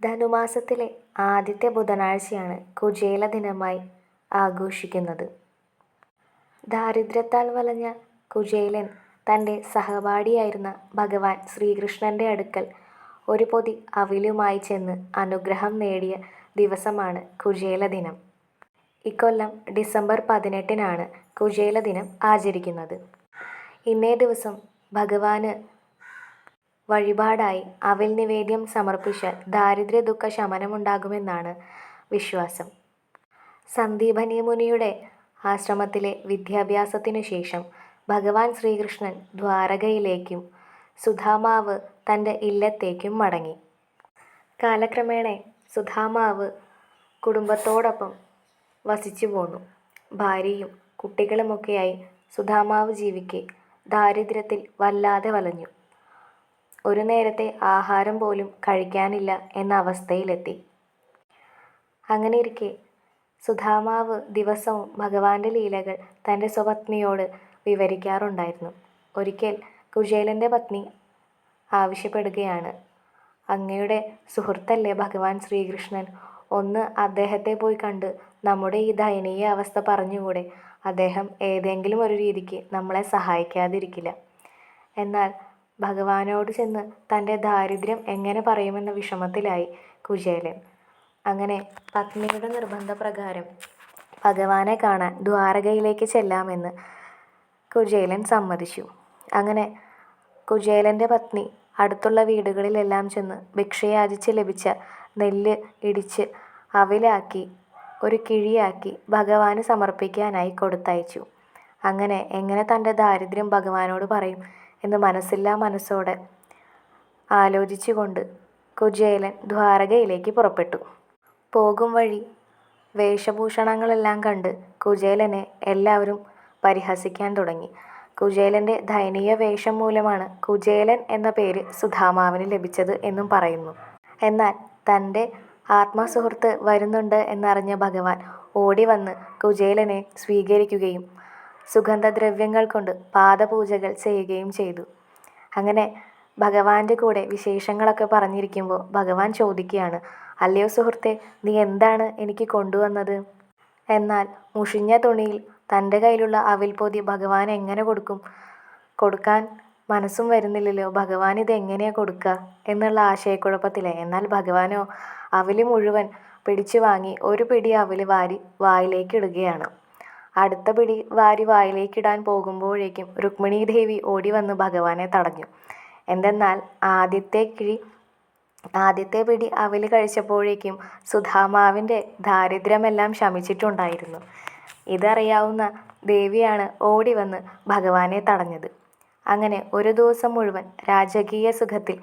ധനുമാസത്തിലെ ആദ്യത്തെ ബുധനാഴ്ചയാണ് കുചേല ദിനമായി ആഘോഷിക്കുന്നത്. ദാരിദ്ര്യത്താൽ വലഞ്ഞ കുചേലൻ തന്റെ സഹപാഠിയായിരുന്ന ഭഗവാൻ ശ്രീകൃഷ്ണന്റെ അടുക്കൽ ഒരു പൊതി അവിലുമായി ചെന്ന് അനുഗ്രഹം നേടിയ ദിവസമാണ് കുചേല ദിനം ഇക്കൊല്ലം ഡിസംബർ പതിനെട്ടിനാണ് കുചേല ദിനം ആചരിക്കുന്നത്. ഇന്നേ ദിവസം ഭഗവാന് വഴിപാടായി അവിൽ നിവേദ്യം സമർപ്പിച്ചാൽ ദാരിദ്ര്യ ദുഃഖ ശമനമുണ്ടാകുമെന്നാണ് വിശ്വാസം. സന്ദീപനി മുനിയുടെ ആശ്രമത്തിലെ വിദ്യാഭ്യാസത്തിനു ശേഷം ഭഗവാൻ ശ്രീകൃഷ്ണൻ ദ്വാരകയിലേക്കും സുധാമാവ് തന്റെ ഇല്ലത്തേക്കും മടങ്ങി. കാലക്രമേണ സുധാമാവ് കുടുംബത്തോടൊപ്പം വസിച്ചു പോന്നു ഭാര്യയും കുട്ടികളുമൊക്കെയായി സുധാമാവ് ജീവിക്കെ ദാരിദ്ര്യത്തിൽ വല്ലാതെ വലഞ്ഞു. ഒരു നേരത്തെ ആഹാരം പോലും കഴിക്കാനില്ല എന്ന അവസ്ഥയിലെത്തി. അങ്ങനെ ഇരിക്കെ സുധാമാവ് ദിവസവും ഭഗവാന്റെ ലീലകൾ തന്റെ സ്വപത്നിയോട് വിവരിക്കാറുണ്ടായിരുന്നു. ഒരിക്കൽ കുചേലന്റെ പത്നി ആവശ്യപ്പെടുകയാണ് "അങ്ങയുടെ സുഹൃത്തല്ലേ ഭഗവാൻ ശ്രീകൃഷ്ണൻ. ഒന്ന് അദ്ദേഹത്തെ പോയി കണ്ട് നമ്മുടെ ഈ ദയനീയ അവസ്ഥ പറഞ്ഞുകൂടെ. അദ്ദേഹം ഏതെങ്കിലും ഒരു രീതിക്ക് നമ്മളെ സഹായിക്കാതിരിക്കില്ല. " എന്നാൽ ഭഗവാനോട് ചെന്ന് തന്റെ ദാരിദ്ര്യം എങ്ങനെ പറയുമെന്ന വിഷമത്തിലായി കുചേലൻ. അങ്ങനെ പത്നിയുടെ നിർബന്ധപ്രകാരം ഭഗവാനെ കാണാൻ ദ്വാരകയിലേക്ക് ചെല്ലാമെന്ന് കുചേലൻ സമ്മതിച്ചു. അങ്ങനെ കുചേലന്റെ പത്നി അടുത്തുള്ള വീടുകളിലെല്ലാം ചെന്ന് ഭിക്ഷയാചിച്ച് ലഭിച്ച നെല്ല് ഇടിച്ച് അവിലാക്കി ഒരു കിഴിയാക്കി ഭഗവാന് സമർപ്പിക്കാനായി കൊടുത്തയച്ചു. അങ്ങനെ എങ്ങനെ തന്റെ ദാരിദ്ര്യം ഭഗവാനോട് പറയും എന്ന് മനസ്സില്ലാ മനസ്സോടെ ആലോചിച്ചുകൊണ്ട് കുജേലൻ ദ്വാരകയിലേക്ക് പുറപ്പെട്ടു. പോകും വഴി വേഷഭൂഷണങ്ങളെല്ലാം കണ്ട് കുജേലനെ എല്ലാവരും പരിഹസിക്കാൻ തുടങ്ങി. കുജേലന്റെ ദയനീയ വേഷം മൂലമാണ് കുജേലൻ എന്ന പേര് സുധാമാവിന് ലഭിച്ചത് എന്നും പറയുന്നു. എന്നാൽ തന്റെ ആത്മസുഹൃത്ത് വരുന്നുണ്ട് എന്നറിഞ്ഞ ഭഗവാൻ ഓടി വന്ന് കുജേലനെ സ്വീകരിക്കുകയും സുഗന്ധദ്രവ്യങ്ങൾ കൊണ്ട് പാദപൂജകൾ ചെയ്യുകയും ചെയ്തു. അങ്ങനെ ഭഗവാന്റെ കൂടെ വിശേഷങ്ങളൊക്കെ പറഞ്ഞിരിക്കുമ്പോൾ ഭഗവാൻ ചോദിക്കുകയാണ് "അല്ലയോ സുഹൃത്തെ നീ എന്താണ് എനിക്ക് കൊണ്ടുവന്നത്? " എന്നാൽ മുഷിഞ്ഞ തുണിയിൽ തന്റെ കയ്യിലുള്ള അവിൽപ്പൊതി ഭഗവാൻ എങ്ങനെ കൊടുക്കും. കൊടുക്കാൻ മനസ്സും വരുന്നില്ലല്ലോ. ഭഗവാൻ ഇത് എങ്ങനെയാണ് കൊടുക്കുക എന്നുള്ള ആശയക്കുഴപ്പത്തില്ല എന്നാൽ ഭഗവാനോ അവൽ മുഴുവൻ പിടിച്ചു വാങ്ങി ഒരു പിടി അവൽ വാരി വായിലേക്കിടുകയാണ്. അടുത്ത പിടി വാരി വായിലേക്കിടാൻ പോകുമ്പോഴേക്കും രുക്മിണീ ദേവി ഓടി വന്ന് ഭഗവാനെ തടഞ്ഞു. എന്തെന്നാൽ ആദ്യത്തെ കിഴി ആദ്യത്തെ പിടി അവൽ കഴിച്ചപ്പോഴേക്കും സുധാമാവിന്റെ ദാരിദ്ര്യമെല്ലാം ശമിച്ചിട്ടുണ്ടായിരുന്നു. ഇതറിയാവുന്ന ദേവിയാണ് ഓടി വന്ന് ഭഗവാനെ തടഞ്ഞത്. അങ്ങനെ ഒരു ദിവസം മുഴുവൻ രാജകീയ സുഖത്തിൽ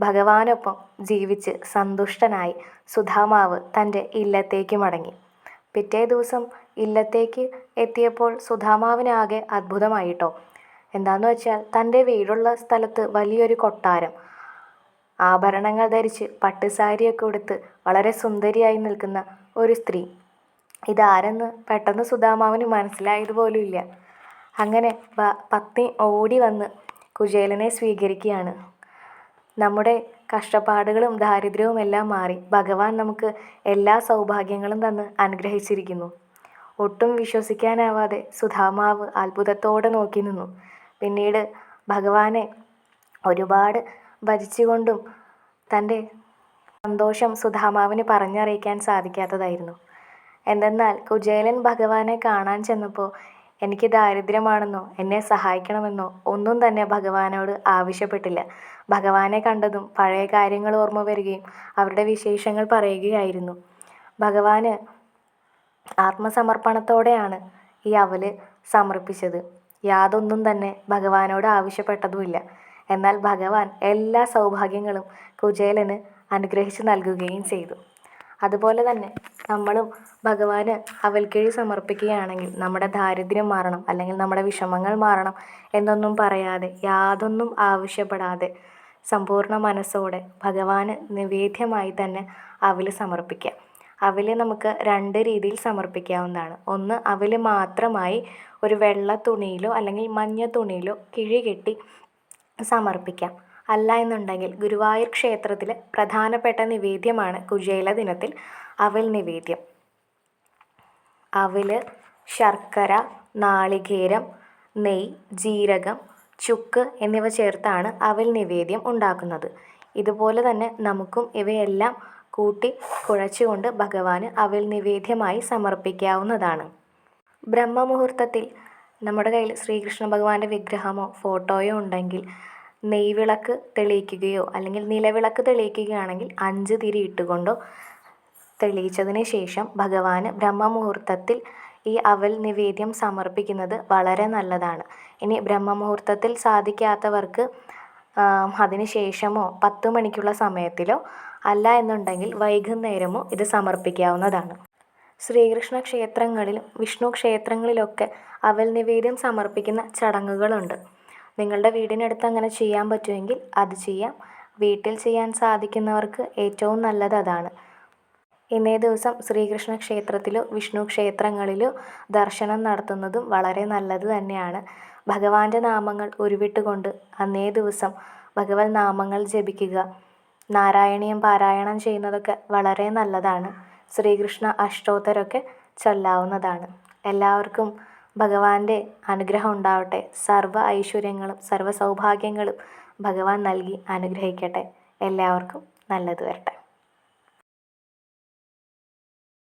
ഭഗവാനൊപ്പം ജീവിച്ച് സന്തുഷ്ടനായി സുധാമാവ് തന്റെ ഇല്ലത്തേക്ക് മടങ്ങി. പിറ്റേ ദിവസം ഇല്ലത്തേക്ക് എത്തിയപ്പോൾ സുധാമാവിനാകെ അത്ഭുതമായിട്ടോ. എന്താന്ന് വെച്ചാൽ തന്റെ വീടുള്ള സ്ഥലത്ത് വലിയൊരു കൊട്ടാരം. ആഭരണങ്ങൾ ധരിച്ച് പട്ടുസാരിയൊക്കെ ഉടുത്ത് വളരെ സുന്ദരിയായി നിൽക്കുന്ന ഒരു സ്ത്രീ. ഇതാരെന്ന് പെട്ടെന്ന് സുധാമാവിന് മനസ്സിലായത് പോലുമില്ല. അങ്ങനെ പത്നി ഓടി വന്ന് കുചേലനെ സ്വീകരിക്കുകയാണ്. നമ്മുടെ കഷ്ടപ്പാടുകളും ദാരിദ്ര്യവും എല്ലാം മാറി ഭഗവാൻ നമുക്ക് എല്ലാ സൗഭാഗ്യങ്ങളും തന്ന് അനുഗ്രഹിച്ചിരിക്കുന്നു. ഒട്ടും വിശ്വസിക്കാനാവാതെ സുധാമാവ് അത്ഭുതത്തോടെ നോക്കി നിന്നു പിന്നീട് ഭഗവാനെ ഒരുപാട് ഭജിച്ചുകൊണ്ടും തന്റെ സന്തോഷം സുധാമാവിന് പറഞ്ഞറിയിക്കാൻ സാധിക്കാത്തതായിരുന്നു. എന്തെന്നാൽ കുജേലൻ ഭഗവാനെ കാണാൻ ചെന്നപ്പോൾ എനിക്ക് ദാരിദ്ര്യമാണെന്നോ എന്നെ സഹായിക്കണമെന്നോ ഒന്നും തന്നെ ഭഗവാനോട് ആവശ്യപ്പെട്ടില്ല. ഭഗവാനെ കണ്ടതും പഴയ കാര്യങ്ങൾ ഓർമ്മ വരികയും അവരുടെ വിശേഷങ്ങൾ പറയുകയായിരുന്നു. ഭഗവാന് ആത്മസമർപ്പണത്തോടെയാണ് ഈ അവൽ സമർപ്പിച്ചത്. യാതൊന്നും തന്നെ ഭഗവാനോട് ആവശ്യപ്പെട്ടതുമില്ല. എന്നാൽ ഭഗവാൻ എല്ലാ സൗഭാഗ്യങ്ങളും കുചേലന് അനുഗ്രഹിച്ച് നൽകുകയും ചെയ്തു. അതുപോലെ തന്നെ നമ്മളും ഭഗവാന് അവൽക്കിഴി സമർപ്പിക്കുകയാണെങ്കിൽ നമ്മുടെ ദാരിദ്ര്യം മാറണം അല്ലെങ്കിൽ നമ്മുടെ വിഷമങ്ങൾ മാറണം എന്നൊന്നും പറയാതെ യാതൊന്നും ആവശ്യപ്പെടാതെ സമ്പൂർണ മനസ്സോടെ ഭഗവാന് നിവേദ്യമായി തന്നെ അവൽ സമർപ്പിക്കാം. അവിൽ നമുക്ക് രണ്ട് രീതിയിൽ സമർപ്പിക്കാവുന്നതാണ്. ഒന്ന് അവൽ മാത്രമായി ഒരു വെള്ള തുണിയിലോ അല്ലെങ്കിൽ മഞ്ഞ തുണിയിലോ കിഴി കെട്ടി സമർപ്പിക്കാം. അല്ല എന്നുണ്ടെങ്കിൽ ഗുരുവായൂർ ക്ഷേത്രത്തിൽ പ്രധാനപ്പെട്ട നിവേദ്യമാണ് കുചേല ദിനത്തിൽ അവൽ നിവേദ്യം അവൽ ശർക്കര നാളികേരം നെയ് ജീരകം ചുക്ക് എന്നിവ ചേർത്താണ് അവൽ നിവേദ്യം ഉണ്ടാക്കുന്നത് ഇതുപോലെ തന്നെ നമുക്കും ഇവയെല്ലാം കൂട്ടി കുഴച്ചുകൊണ്ട് ഭഗവാന് അവൽ നിവേദ്യമായി സമർപ്പിക്കാവുന്നതാണ്. ബ്രഹ്മമുഹൂർത്തത്തിൽ നമ്മുടെ കയ്യിൽ ശ്രീകൃഷ്ണ ഭഗവാന്റെ വിഗ്രഹമോ ഫോട്ടോയോ ഉണ്ടെങ്കിൽ നെയ്വിളക്ക് തെളിയിക്കുകയോ അല്ലെങ്കിൽ നിലവിളക്ക് തെളിയിക്കുകയാണെങ്കിൽ അഞ്ച് തിരി ഇട്ടുകൊണ്ടോ തെളിയിച്ചതിന് ശേഷം ഭഗവാന് ബ്രഹ്മമുഹൂർത്തത്തിൽ ഈ അവൽ നിവേദ്യം സമർപ്പിക്കുന്നത് വളരെ നല്ലതാണ്. ഇനി ബ്രഹ്മമുഹൂർത്തത്തിൽ സാധിക്കാത്തവർക്ക് അതിന് ശേഷമോ പത്ത് മണിക്കുള്ള സമയത്തിലോ അല്ല എന്നുണ്ടെങ്കിൽ വൈകുന്നേരമോ ഇത് സമർപ്പിക്കാവുന്നതാണ്. ശ്രീകൃഷ്ണ ക്ഷേത്രങ്ങളിലും വിഷ്ണു ക്ഷേത്രങ്ങളിലൊക്കെ അവൽ നിവേദ്യം സമർപ്പിക്കുന്ന ചടങ്ങുകളുണ്ട്. നിങ്ങളുടെ വീടിനടുത്ത് അങ്ങനെ ചെയ്യാൻ പറ്റുമെങ്കിൽ അത് ചെയ്യാം. വീട്ടിൽ ചെയ്യാൻ സാധിക്കുന്നവർക്ക് ഏറ്റവും നല്ലത് അതാണ്. ഇന്നേ ദിവസം ശ്രീകൃഷ്ണ ക്ഷേത്രത്തിലോ വിഷ്ണു ക്ഷേത്രങ്ങളിലോ ദർശനം നടത്തുന്നതും വളരെ നല്ലത് തന്നെയാണ്. ഭഗവാന്റെ നാമങ്ങൾ ഉരുവിട്ടുകൊണ്ട് അന്നേ ദിവസം ഭഗവത് നാമങ്ങൾ ജപിക്കുക. നാരായണീയം പാരായണം ചെയ്യുന്നതൊക്കെ വളരെ നല്ലതാണ്. ശ്രീകൃഷ്ണ അഷ്ടോത്തരമൊക്കെ ചൊല്ലാവുന്നതാണ്. എല്ലാവർക്കും ഭഗവാന്റെ അനുഗ്രഹം ഉണ്ടാവട്ടെ. സർവ ഐശ്വര്യങ്ങളും സർവ സൗഭാഗ്യങ്ങളും ഭഗവാൻ നൽകി അനുഗ്രഹിക്കട്ടെ. എല്ലാവർക്കും നല്ലത് വരട്ടെ.